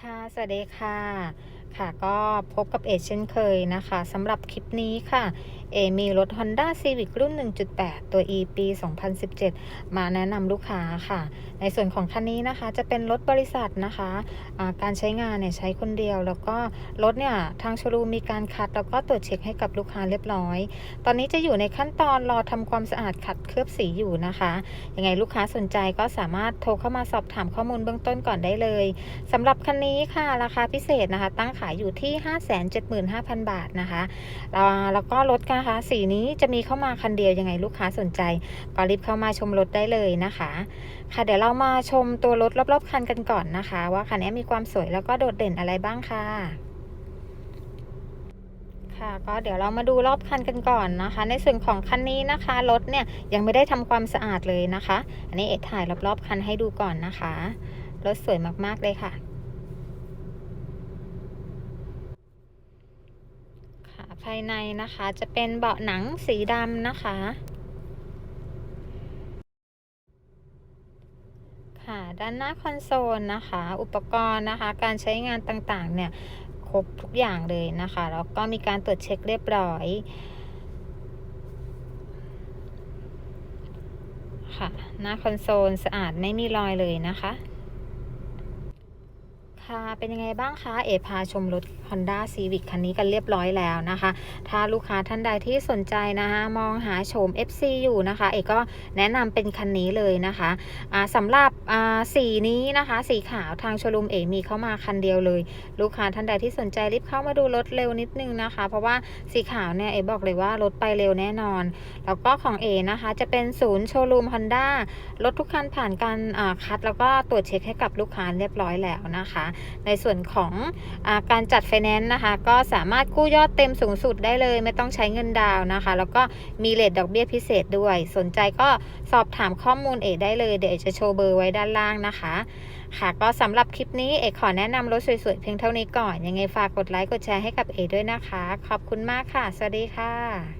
ค่ะ สวัสดีค่ะ ค่ะก็พบกับเอเช่นเคยนะคะสำหรับคลิปนี้ค่ะ เอมีรถ Honda Civic รุ่น 1.8 ตัว E ปี 2017 มาแนะนำลูกค้าค่ะ ในส่วนของคันนี้นะคะจะเป็นรถบริษัทนะคะะการใช้งานเนี่ยใช้คนเดียว แล้วก็รถเนี่ยทางชว์รูมมีการคัด แล้วก็ตรวจเช็คให้กับลูกค้าเรียบร้อย ตอนนี้จะอยู่ในขั้นตอนรอทำความสะอาดขัดเคลือบสีอยู่นะคะยังไงลูกค้าสนใจก็สามารถโทรเข้ามาสอบถามข้อมูลเบื้องต้นก่อนได้เลยสำหรับคันนี้ค่ะราคาพิเศษนะคะตั้งขายอยู่ที่ 575,000 บาทนะคะแล้วแล้วก็รถนะคะสีนี้จะมีเข้ามาคันเดียวยังไงลูกค้าสนใจ ก็รีบเข้ามาชมรถได้เลยนะคะ ค่ะเดี๋ยวเรามาชมตัวรถรอบๆคันกันก่อนนะคะ ว่าคันนี้มีความสวยแล้วก็โดดเด่นอะไรบ้างค่ะค่ะก็เดี๋ยวเรามาดูรอบคันกันก่อนนะคะ ในส่วนของคันนี้นะคะรถเนี่ยยังไม่ได้ทำความสะอาดเลยนะคะ อันนี้เอ็ดถ่ายรอบๆคันให้ดูก่อนนะคะรถสวยมากๆเลยค่ะ ค่ะภายในนะคะ จะเป็นเบาะหนังสีดำนะคะ ค่ะ ด้านหน้าคอนโซลนะคะ อุปกรณ์นะคะ การใช้งานต่างๆ เนี่ย ครบทุกอย่างเลยนะคะ แล้วก็มีการตรวจเช็คเรียบร้อยค่ะ หน้าคอนโซลสะอาดไม่มีรอยเลยนะคะ ค่ะเป็นยังไงบ้างคะเอพาชมรถ Honda Civic คันนี้กันเรียบร้อยแล้วนะคะ ถ้าลูกค้าท่านใดที่สนใจนะคะมองหาโฉม FC อยู่นะคะ เอกก็แนะนำเป็นคันนี้เลยนะคะะสำหรับสีนี้นะคะ สีขาวทางโชลูมเอมีเข้ามาคันเดียวเลย ลูกค้าท่านใดที่สนใจรีบเข้ามาดูรถเร็วนิดนึงนะคะ เพราะว่าสีขาวเนี่ยเอบอกเลยว่ารถไปเร็วแน่นอน แล้วก็ของเอนะคะ จะเป็นศูนย์โชลูม Honda รถทุกคันผ่านการคัดแล้วก็ตรวจเช็คให้กับลูกค้าเรียบร้อยแล้วนะคะในส่วนของอการจัดไฟแนนซ์นะคะ ก็สามารถกู้ยอดเต็มสูงสุดได้เลย ไม่ต้องใช้เงินดาวนะคะ แล้วก็มีเลทดอกเบี้ยพิเศษด้วย สนใจก็สอบถามข้อมูลเอกได้เลย เดี๋ยวจะโชว์เบอร์ไว้ด้านล่างนะคะ ค่ะก็สำหรับคลิปนี้เอกขอแนะนำรถสวยๆเพียงเท่านี้ก่อน ยังไงฝากกดไลค์กดแชร์ให้กับเอกด้วยนะคะ ขอบคุณมากค่ะ สวัสดีค่ะ